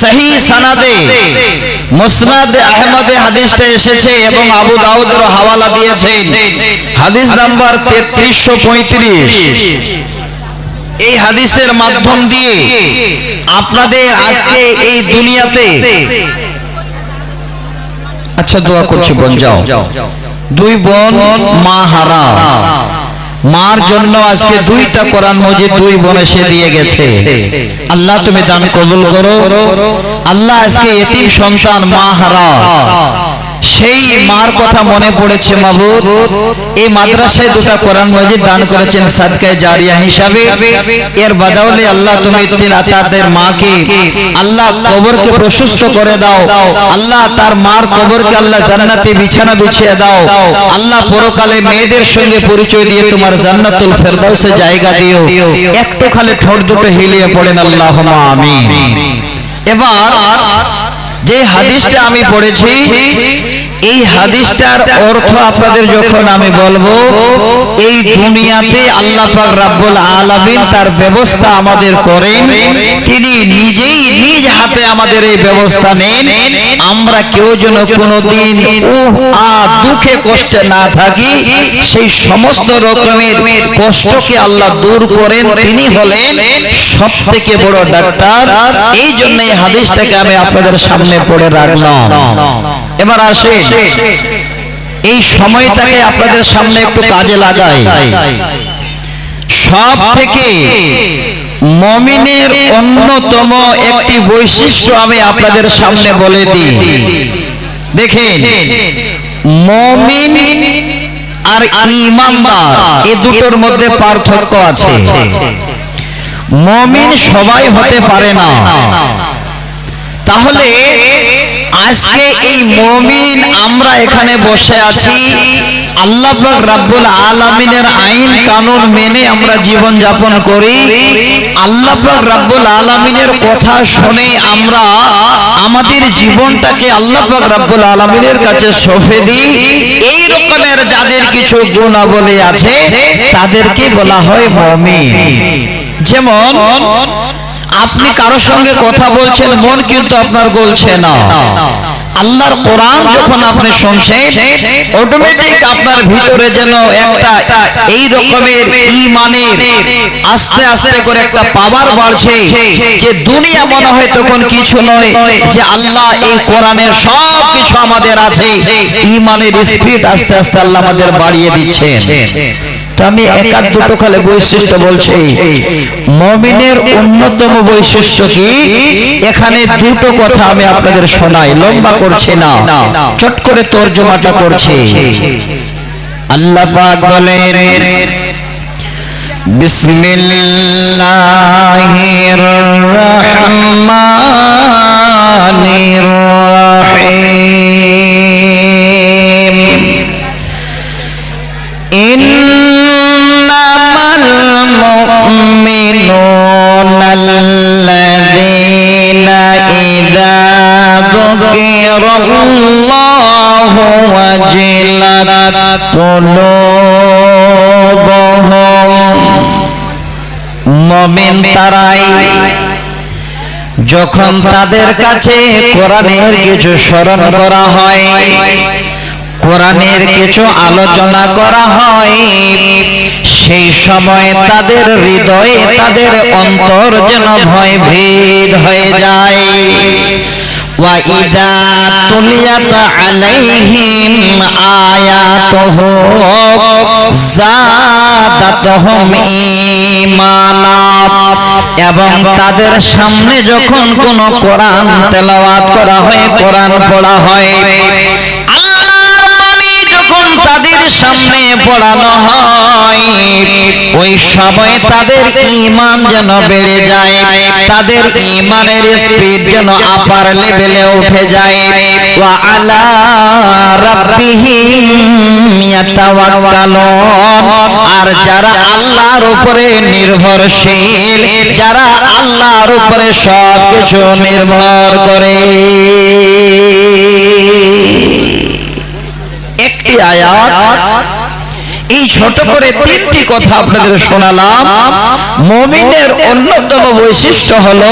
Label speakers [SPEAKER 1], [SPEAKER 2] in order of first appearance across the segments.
[SPEAKER 1] সহি সানাদে মুসনাদ আহমদে হাদিসটা এসেছে এবং আবু দাউদের হাওয়ালা দিয়েছেন। হাদিস নাম্বার তেত্রিশশো পঁয়ত্রিশ এই হাদিসের মাধ্যম দিয়ে আপনাদের আজকে এই দুনিয়াতে আচ্ছা দোয়া করছি বোন যাও। দুই বোন মা হারা। মার জন্য আজকে দুইটা কোরআন মজিদ দুই বোনে সে দিয়ে গেছে। আল্লাহ তুমি দান কবুল করো। আল্লাহ আজকে এতিম সন্তান মা হারা। সেই মার কথা মনে পড়েছে মাবুদ। এই মাদ্রাসায় দুটা কোরআন মজিদ দান করেছেন সাদকায় জারিয়া হিসাবে। এর বাদাউলে আল্লাহ তুমি তাদের মাকে আল্লাহ কবরকে প্রশস্ত করে দাও। আল্লাহ তার মার কবরকে আল্লাহ জান্নাতে বিছানা বিছিয়ে দাও। আল্লাহ পরকালে মেয়েদের সঙ্গে পরিচয় দিয়ে তোমার জান্নাতুল ফেরদাউসে জায়গা দিও। একটু খালি ঠোঁট দুটো হিলিয়ে পড়েন আল্লাহ আমিন। এবার যে হাদিসটা আমি পড়েছি এই হাদিসটার অর্থ আপনাদের যখন আমি বলব, এই দুনিয়াতে আল্লাহ পাক রাব্বুল আলামিন তার ব্যবস্থা আমাদের করেন। তিনি নিজেই নিজ হাতে আমাদের এই ব্যবস্থা নেন। আমরা কেউ যেন কোনোদিন উহ, আ, দুঃখে কষ্টে না থাকি। সেই সমস্ত রকমের কষ্টকে আল্লাহ দূর করেন। তিনি হলেন সব থেকে বড় ডাক্তার। এই জন্য এই হাদিসটাকে আমি আপনাদের সামনে পড়ে রাখলাম। এবার আসেন। এই সময়টাকে আপনাদের সামনে একটু কাজে লাগাই। সব থেকে মমিনের অন্যতম একটি বৈশিষ্ট্য আমি আপনাদের সামনে বলে দিই। দেখেন, মমিন আর ইমানদার, এ দুটোর মধ্যে পার্থক্য আছে। মমিন সবাই হতে পারে না। তাহলে আজকে এই মমিন আমরা এখানে বসে আছি। আল্লাহ রাব্বুল আলামিনের আইন কানুন মেনে আমরা জীবন যাপন করি। আল্লাহ রাব্বুল আলামিনের কথা শুনে আমরা আমাদের জীবনটাকে আল্লাহ রাব্বুল আলামিনের কাছে সঁপে দিই। এই রকমের যাদের কিছু গুণাবলী আছে, তাদেরকে বলা হয় মমিন। যেমন আপনি কারও সঙ্গে কথা বলছেন, মন কিন্তু আপনার গলছে না। আল্লাহর কোরআন যখন আপনি শুনছেন অটোমেটিক আপনার ভিতরে যেন একটা এই রকমের ইমানের আস্তে আস্তে করে একটা পাওয়ার বাড়ছে, যে দুনিয়া মনে হয় তখন কিছু নয়, যে আল্লাহ এই কোরআনের সব কিছু আমাদের আছে। ইমানের স্পিড আস্তে আস্তে আল্লাহ আমাদের বাড়িয়ে দিচ্ছেন। আমি একাধ দুটো খালে বৈশিষ্ট্য বলছি। মমিনের অন্যতম বৈশিষ্ট্য কি? এখানে দুটো কথা আমি আপনাদের শোনাই লম্বা করছে না। চট করে তর্জমাটা করছে। আল্লাহ পাক বলেন বিসমিল্লাহির রহমানির রহিম। المؤمنون الذين إذا ذكر الله وجلت قلوبهم মমিন তারাই যখন তাদের কাছে কোরআনের কিছু স্মরণ করা হয় কোরআনের কিছু আলোচনা করা হয় সেই সময় তাদের হৃদয়ে তাদের অন্তর যেন ভয় ভেদ হয়ে যায় وَإِذَا تُلِيَتْ عَلَيْهِمْ آيَاتُهُ زَادَتْهُمْ ঈমানা এবং তাদের সামনে যখন কোন কোরআন তেলাওয়াত করা হয় কোরআন পড়া হয় সামনে পড়ানো হয়। ওই সময় তাদের ইমান যেন বেড়ে যায়, তাদের ইমানের স্পিড যেন আপার লেভেলে উঠে যায়। ওয়া আলা আর যারা আল্লাহর উপরে নির্ভরশীল, যারা আল্লাহর উপরে সব কিছু নির্ভর করে। একটি আয়াত। এই ছোট করে তিনটি কথা আপনাদের শোনালাম। মমিনের অন্যতম বৈশিষ্ট্য হলো,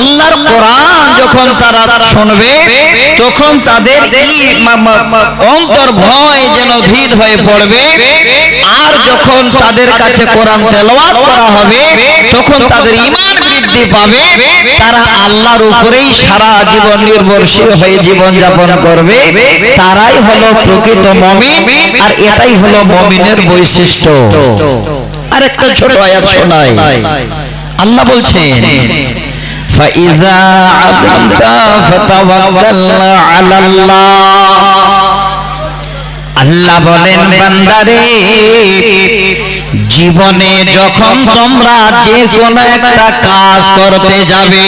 [SPEAKER 1] আল্লাহর কোরআন যখন তারা শুনবে, তখন তাদের অন্তর ভয় যেন ভীত হয়ে পড়বে। আর যখন তাদের কাছে কোরআন তেলাওয়াত করা হবে, তখন তাদের ঈমান বৃদ্ধি পাবে। তারা আল্লাহর উপরেই সারা জীবন নির্ভরশীল হয়ে জীবন যাপন করবে। তারাই হলো প্রকৃত মমিন, আর এটাই হলো মমিনের বৈশিষ্ট্য। আরেকটা ছোট আয়াত শোনাই। আল্লাহ বলছেন فإذا عزمت فتوكل على الله আল্লাহ বলেন বান্দারে জীবনে যখন তোমরা যে কোনো একটা কাজ করতে যাবে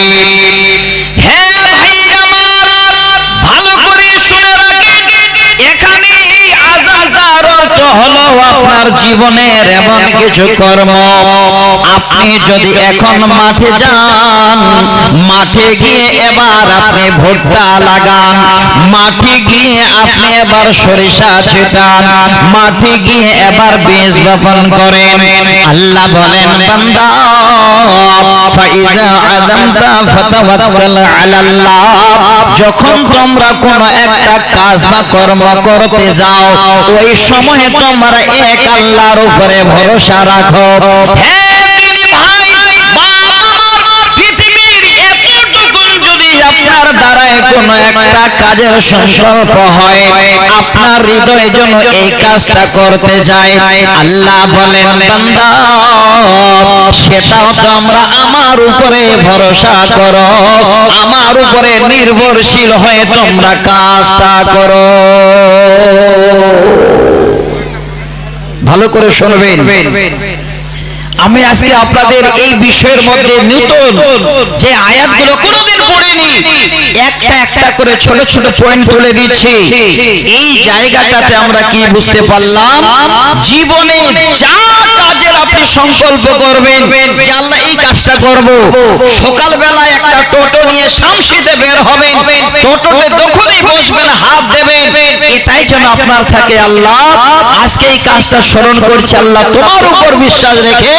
[SPEAKER 1] হলো আপনার জীবনের এমন কিছু কর্ম। আপনি যদি এখন মাঠে যান, মাঠে গিয়ে এবার আপনি ভুট্টা লাগান মাঠে গিয়ে আপনি এবার সরিষা ছেটান। মাঠে গিয়ে এবার বীজ বপন করেন। আল্লাহ বলেন, বান্দা যখন তোমরা কোন একটা কাজ বা কর্ম করতে যাও, ওই সময়ে তোমরা এক আল্লাহর উপরে ভরসা রাখো। হ্যাঁ কোনো একটা কাজের সংকল্প হয় আপনার হৃদয় যেন এই কাজটা করতে যায়। আল্লাহ বলেন বান্দা সেটাও তোমরা আমার উপরে ভরসা করো। আমার উপরে নির্ভরশীল হয়ে তোমরা কাজটা করো। ভালো করে শুনবেন। আমি আজকে আপনাদের এই বিষয়ের মধ্যে নতুন যে আয়াতগুলো কোনোদিন পড়িনি করে ছোট ছোট পয়েন্ট তুলে দিচ্ছি। এই জায়গাটাতে আমরা কি বুঝতে পারলাম? জীবনে যা কাজের আপনি সংকল্প করবেন যে আল্লাহ এই কাজটা করব। সকালবেলা একটা টোটো নিয়ে শামসিতে বের হবেন। টোটোতে তখনই বসবেন হাত দেবেন। এটাই যেন আপনার থাকে আল্লাহ। আজকে এই কাজটা স্মরণ করছে আল্লাহ তোমার উপর বিশ্বাস রেখে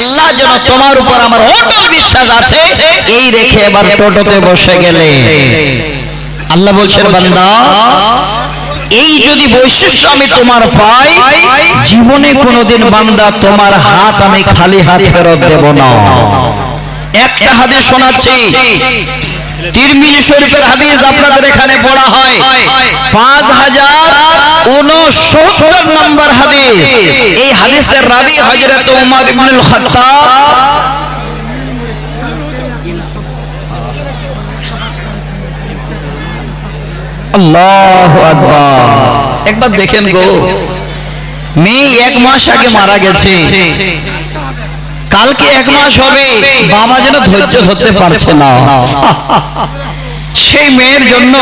[SPEAKER 1] আল্লাহ যেন তোমার উপর আমার অটল বিশ্বাস আছে। এই রেখে এবার টোটোতে বসে গেলে। আল্লাহ বলছেন বান্দা এই যদি বৈশিষ্ট্য আমি তোমার পাই জীবনে কোনোদিন বান্দা তোমার হাত আমি খালি হাত ফেরত দেব না। একটা হাদিস শোনাচ্ছি। তিরমিজি শরীফের হাদিস আপনাদের এখানে পড়া হয়। পাঁচ হাজার উনসত্তর নম্বর হাদিস। এই হাদিসের রাবি হজরত উমর ইবনুল খাত্তাব আল্লাহ আকবার। একবার দেখেন গো মেয়ে এক মাস আগে মারা গেছে। কালকে এক মাস হবে বাবা যেন ধৈর্য ধরতে পারছে না। সেই মেয়ের জন্য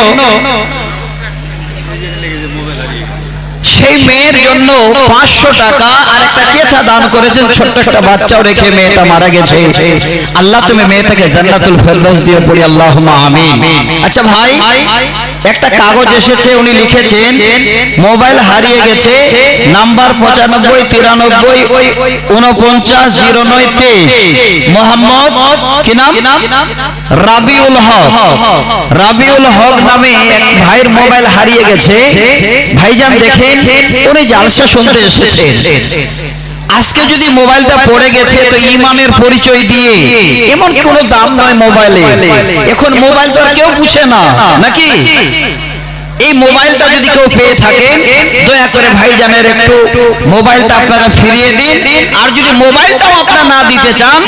[SPEAKER 1] সেই মেয়ের জন্য পাঁচশো টাকা আর একটা কেথা দান করেছেন ছোট্ট একটা বাচ্চাও রেখে মেয়েটা মারা গেছে। আল্লাহ তুমি মেয়েটাকে জান্নাতুল ফেরদৌস দিয়ে পড়ি আল্লাহ আমিন। আচ্ছা ভাই একটা কাগজ এসেছে উনি লিখেছেন মোবাইল হারিয়ে গেছে নাম্বার পঁচানব্বই তিরানব্বই উনপঞ্চাশ জিরো নয় তেইশ। মোহাম্মদ কি নাম? রাবিউল হক। রাবিউল হক নামে এক ভাইয়ের মোবাইল হারিয়ে গেছে। ভাইজান দেখেন উনি জালসা শুনতে এসেছেন। আজকে যদি মোবাইলটা পড়ে গেছে তো ইমানের পরিচয় দিয়ে এমন কোনো দাম নয় মোবাইলে এখন মোবাইল তো আর কেউ বুঝে না নাকি এই মোবাইলটা যদি কেউ পেয়ে থাকেন দয়া করে ভাইজানের একটু মোবাইলটা আপনারা ফিরিয়ে দিন আর যদি মোবাইলটাও আপনারা না দিতে চান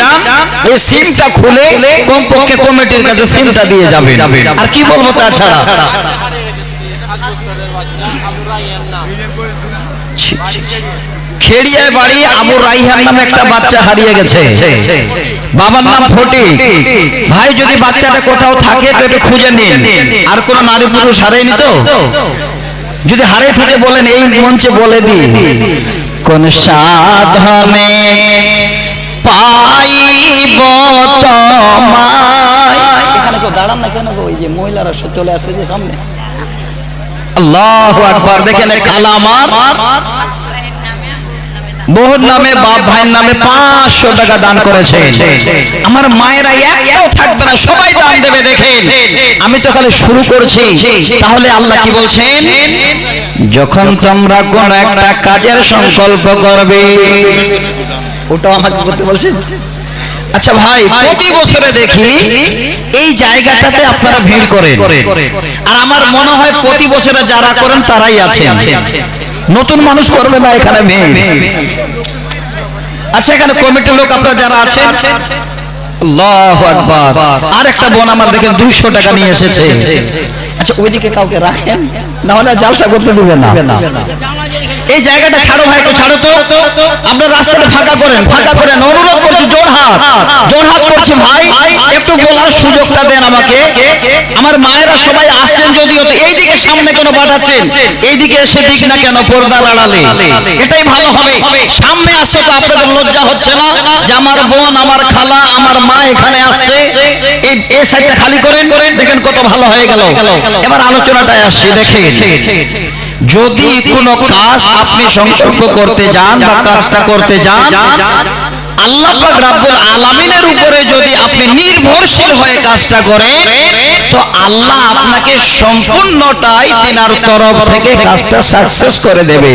[SPEAKER 1] এই সিমটা খুলে কমপক্ষে কমিটির কাছে সিমটা দিয়ে যাবেন আর কি বলব তাছাড়া খেড়িয়ায় বাড়ি আবু রাইহান নামে একটা বাচ্চা হারিয়ে গেছে। বাবার নাম ফটিক। ভাই, যদি বাচ্চাটা কোথাও থাকে তো একটু খুঁজে নিন। আর কোন নারী পুরুষ হারায়নি তো? যদি হারিয়ে থাকে বলেন, এই মঞ্চে বলে দি কোন সাধনে পাইব তোমায়। এখানে কেউ দাঁড়ান না কেন যে মহিলারা চলে আসছে যে সামনে। আল্লাহ আকবার। দেখেন কালামার বহুর নামে বাপ ভাইয়ের নামে পাঁচশো টাকা দান করেছেন। আমার মায়েরা একটাও থাকবে না সবাই দান দেবে দেখেন। আমি তো খালি শুরু করছি তাহলে আল্লাহ কি বলছেন? যখন তোমরা কোন একটা কাজের সংকল্প করবে। ওটাও আমাকে করতে বলছেন? আচ্ছা ভাই প্রতি বছরে দেখি এই জায়গাটাতে আপনারা ভিড় করেন। আর আমার মনে হয় প্রতি বছরে যারা করেন তারাই আছেন। নতুন মানুষ করবে না এখানে মেয়ে আচ্ছা এখানে কমিটির লোক আপনারা যারা আছেন? আর একটা বোন আমার দেখেন 200 টাকা নিয়ে এসেছে। আচ্ছা ওইদিকে কাউকে রাখেন? না হলে জালসা করতে দেবে না। এই জায়গাটা ছাড়ো ভাই, একটু ছাড়ো তো। আমরা রাস্তাটা ফাঁকা করেন ফাঁকা করেন। অনুরোধ করছি, জোর হাত জোর হাত করছি ভাই। একটু বলার সুযোগটা দেন আমাকে। আমার মায়েরা সবাই আসছেন যদিও তো এইদিকে সামনে কেন পাঠাচ্ছেন এইদিকে এসে দিক না কেন, পর্দার আড়ালে? এটাই ভালো হবে। সামনে আসছে তো আপনাদের লজ্জা হচ্ছে না যে আমার বোন, আমার খালা, আমার মা এখানে আসছে। এই এই সাইডটা খালি করেন, দেখেন কত ভালো হয়ে গেল। এবার আলোচনাটায় আসছি, দেখেন। যদি কোনো কাজ আপনি সংকল্প করতে যান বা কাজটা করতে যান আল্লাহ রাব্বুল আলামিনের উপরে যদি আপনি নির্ভরশীল হয়ে কাজটা করেন তো আল্লাহ আপনাকে সম্পূর্ণটাই তিনার তরফ থেকে কাজটা সাকসেস করে দেবে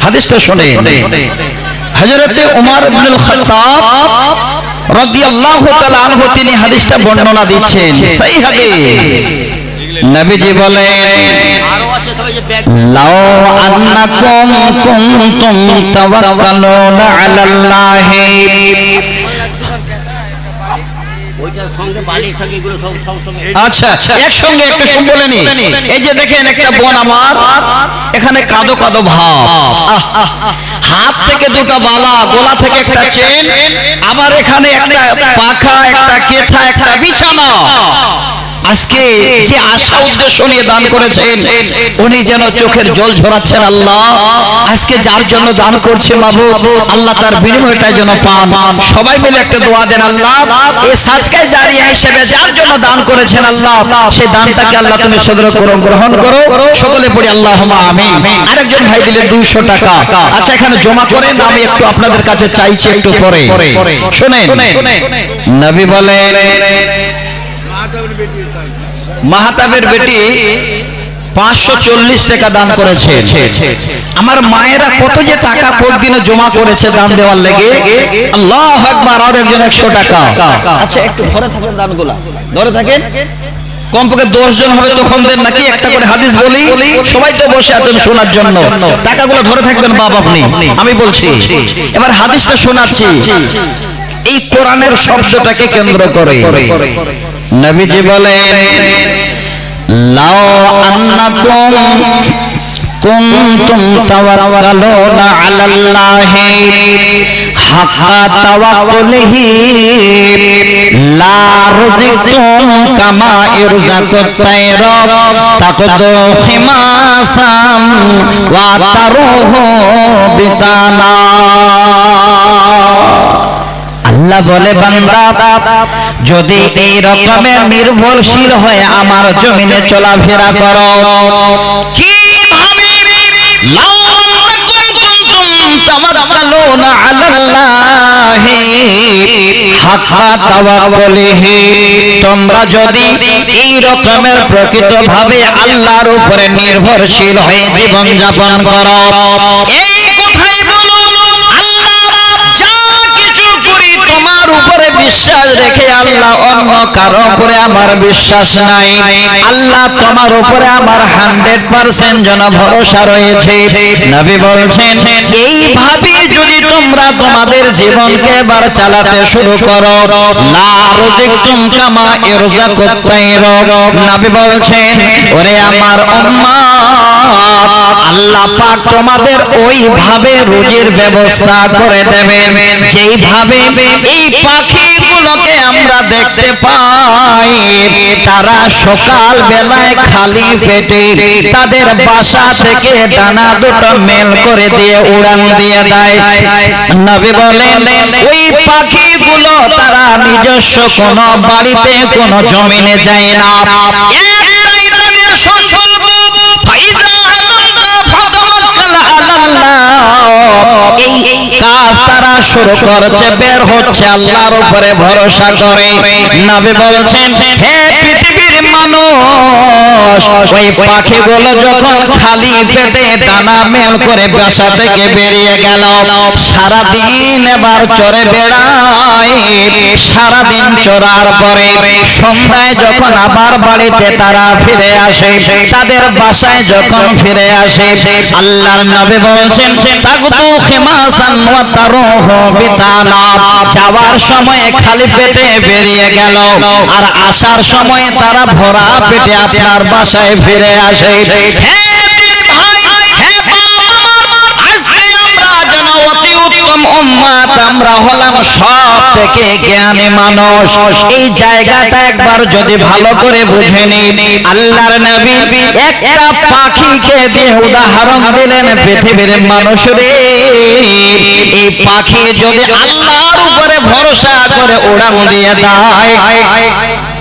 [SPEAKER 1] হাদিসটা শুনে হযরতে ওমর ইবনুল খাত্তাব রাদিয়াল্লাহু তাআলা আনহু তিনি হাদিসটা বর্ণনা দিচ্ছেন। সেই হাদিস। নবীজি বলেন লাও আন্নাকুম কুনতুম তাওয়াক্কালুনা আলাল্লাহি। আচ্ছা একসঙ্গে একটু বলে নি। এই যে দেখেন একটা বোন আমার এখানে কাদো কাদো ভাব। আহ, আহ, হাত থেকে দুটো বালা গোলা থেকে একটা চেন আবার এখানে একটা পাখা একটা কেথা একটা বিছানা। আজকে যে আশা উদ্দেশ্য নিয়ে দান করেছেন উনি যেন চোখের জল ঝরাচ্ছেন আল্লাহ। আজকে যার জন্য দান করছে বাবু আল্লাহ তার বিনিময়টা যেন পান। সবাই মিলে একটা দোয়া দেন আল্লাহ। এই সাদকায় জারিয়া হিসেবে যার জন্য দান করেছেন আল্লাহ সেই দানটাকে আল্লাহ তুমি সদর করো গ্রহণ করো। সকলে পড়ি আল্লাহ আমিন। আরেকজন ভাই দিলেন দুইশো টাকা। আচ্ছা এখানে জমা করেন আমি একটু আপনাদের কাছে চাইছি একটু পরে। শোনেন। নবী বলেন মাহাতাবের বেটি পাঁচশো চল্লিশ টাকা দান করেছে আমার মায়েরা কত যে টাকা প্রতিদিনে জমা করেছে দান দেওয়ার লেগে, আল্লাহ আর একজন একশো টাকা। আচ্ছা একটু ধরে থাকেন দানগুলা। ধরে থাকেন। কমপক্ষে দশ জন হবে তখন দেন নাকি? একটা করে হাদিস বলি। সবাই তো বসে আছেন শোনার জন্য। টাকাগুলো ধরে থাকবেন, বাপ আপনি। আমি বলছি, এবার হাদিসটা শোনাচ্ছি। এই কোরআনের শব্দটাকে কেন্দ্র করে। নবীজি বলেন, লাও আন্নাকুম কুনতুম তাওয়াক্কালুনা আলাল্লাহি হাক্কা তাওয়াক্কুলিহি, লা রুজিকতুম কামা ইরজাকুত তায়র তাকদু খিমাসান ওয়া তারুহু বিতানা। আল্লাহ বলে বান্দা যদি এই রকমের নির্ভরশীল হয়ে আমার জমিনে চলাফেরা করো কীভাবে তোমরা যদি এই রকমের প্রকৃতভাবে আল্লাহর উপরে নির্ভরশীল হয়ে জীবন যাপন করো এই বিশ্বাস রেখে আল্লাহ অন্য কারও উপরে আমার বিশ্বাস নাই। আল্লাহ তোমার উপরে আমার হান্ড্রেড পার্সেন্ট যেন ভরসা রয়েছে। নবী বলছেন এইভাবে যদি তোমরা তোমাদের জীবনকে এবার চালাতে শুরু করো লা রুজিকতুম কামা ইরজাকুত তাইর নবী বলছেন, ওরে আমার উম্মাত আল্লাহ পাক তোমাদের ওইভাবে রুজির ব্যবস্থা করে দেবেন। যেইভাবে এই পাখিগুলোকে আমরা দেখতে পাই, তারা সকাল বেলায় খালি পেটে তাদের বাসা থেকে ডানা দুটো মেল করে দিয়ে উড়ান দিয়ে দেয়। নবী বলেন, ওই পাখিগুলো তারা নিজস্ব কোনো বাড়িতে, কোনো জমিনে যায় না। শুরু বের হচ্ছে আল্লাহর উপরে ভরসা করে। নবী বলছেন হে পৃথিবীর মানুষ ওই পাখিগুলো যখন খালি পেটে দানা মেল করে বাসা থেকে বেরিয়ে গেল। সারা দিন এবার চড়ে বেড়ায়। সারা দিন চড়ার পরে সন্ধ্যায় যখন আবার বাড়িতে তারা ফিরে আসে তাদের বাসায় যখন ফিরে আসে আল্লাহর নবী বলছেন তাগুতু খিমাসান ওয়া তারুহু বিতানা। যাওয়ার সময় খালি পেটে বেরিয়ে গেল। আর আসার সময় তারা ভরা পেটে আপনার বাসায় ফিরে আসে। আমার হলাম সব থেকে জ্ঞানী মানুষ। এই জায়গাটা একবার যদি ভালো করে বুঝে নিন আল্লাহর নবী একটা পাখিকে দিয়ে উদাহরণ দিলেন পৃথিবীর মানুষ রে এই পাখি যদি আল্লাহর উপরে ভরসা করে উড়ান দিয়ে দেয়